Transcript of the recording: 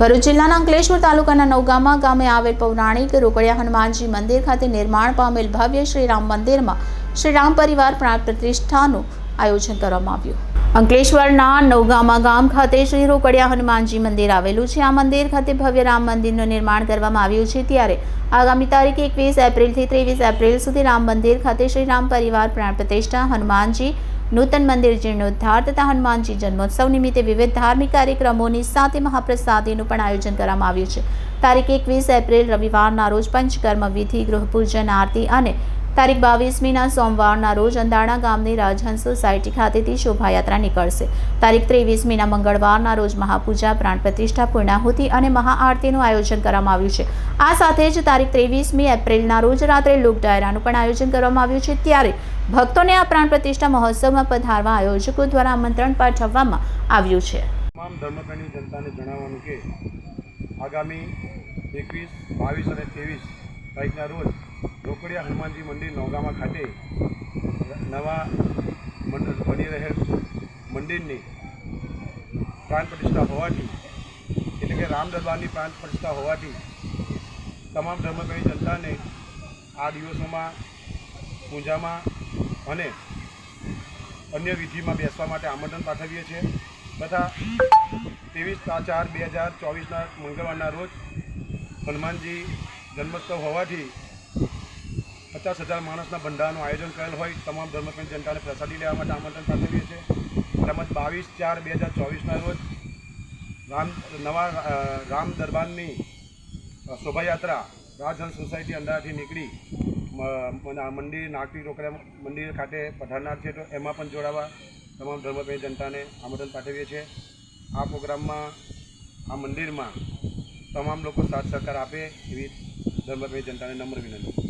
ભરૂચ જિલ્લાના અંકલેશ્વર તાલુકાના નવગામા ગામે આવેલ પૌરાણિક રોકડિયા હનુમાનજી મંદિર ખાતે નિર્માણ પામેલ ભવ્ય શ્રીરામ મંદિરમાં શ્રીરામ પરિવાર પ્રાણ પ્રતિષ્ઠાનું આયોજન કરવામાં આવ્યું. અંકલેશ્વરના નવગામા ગામ ખાતે શ્રી રોકડિયા હનુમાનજી મંદિર આવેલું છે. આ મંદિર ખાતે ભવ્ય રામ મંદિરનું નિર્માણ કરવામાં આવ્યું છે. ત્યારે આગામી તારીખ એકવીસ એપ્રિલથી ત્રેવીસ એપ્રિલ સુધી રામ મંદિર ખાતે શ્રી રામ પરિવાર પ્રાણ પ્રતિષ્ઠા, હનુમાનજી, નૂતન મંદિર જીર્ણોદ્ધાર તથા હનુમાનજી જન્મોત્સવ નિમિત્તે વિવિધ ધાર્મિક કાર્યક્રમોની સાથે મહાપ્રસાદીનું પણ આયોજન કરવામાં આવ્યું છે. તારીખ એકવીસ એપ્રિલ રવિવારના રોજ પંચકર્મ વિધિ ગૃહપૂજન આરતી અને તારીખ બાવીસમીના સોમવારના રોજ અંદાણા ગામની રાજહંસ સોસાયટી ખાતેથી શોભાયાત્રા નીકળશે. તારીખ ત્રેવીસમીના મંગળવારના રોજ મહાપૂજા, પ્રાણ પ્રતિષ્ઠા, પૂર્ણાહુતિ અને મહાઆરતીનું આયોજન કરવામાં આવ્યું છે. આ સાથે જ તારીખ ત્રેવીસમી એપ્રિલના રોજ રાત્રે લોક ડાયરાનું પણ આયોજન કરવામાં આવ્યું છે. ત્યારે ભક્તોને આ પ્રાણ પ્રતિષ્ઠા મહોત્સવમાં પધારવા આયોજકો દ્વારા આમંત્રણ પાઠવવામાં આવ્યું છે. તમામ ધર્મપ્રેમી જનતાને જણાવવાનું કે આગામી એકવીસ, બાવીસ અને ત્રેવીસ તારીખના રોજ રોકડિયા હનુમાનજી મંદિર નવગામા ખાતે નવા બની રહેલ મંદિરની પ્રાણ પ્રતિષ્ઠા હોવાથી, એટલે કે રામ દરબારની પ્રાણ પ્રતિષ્ઠા હોવાથી, તમામ ધર્મપ્રેમી જનતાને આ દિવસોમાં પૂજામાં અને અન્ય વિધિમાં બેસવા માટે આમંત્રણ પાઠવીએ છીએ. તથા ત્રેવીસ ચાર બે હજાર ચોવીસના મંગળવારના રોજ હનુમાનજી જન્મોત્સવ હોવાથી પચાસ હજાર માણસના ભંડારાનું આયોજન કરેલ હોય, તમામ ધર્મપ્રેમી જનતાને પ્રસાદી લેવા માટે આમંત્રણ પાઠવીએ છીએ. તેમજ બાવીસ ચાર બે હજાર ચોવીસના રોજ રામ, નવા રામ દરબારની શોભાયાત્રા રાજહંસ સોસાયટી અંદાજથી નીકળી. મંદિર નાગરિક રોકડા મંદિર ખાતે પધારનાર છે તો એમાં પણ જોડાવા તમામ ધર્મપ્રેમી જનતાને આમંત્રણ પાઠવીએ છીએ. આ પ્રોગ્રામમાં, આ મંદિરમાં તમામ લોકો સાથ સહકાર આપે એવી ધર્મપ્રેમી જનતાને નમ્ર વિનંતી.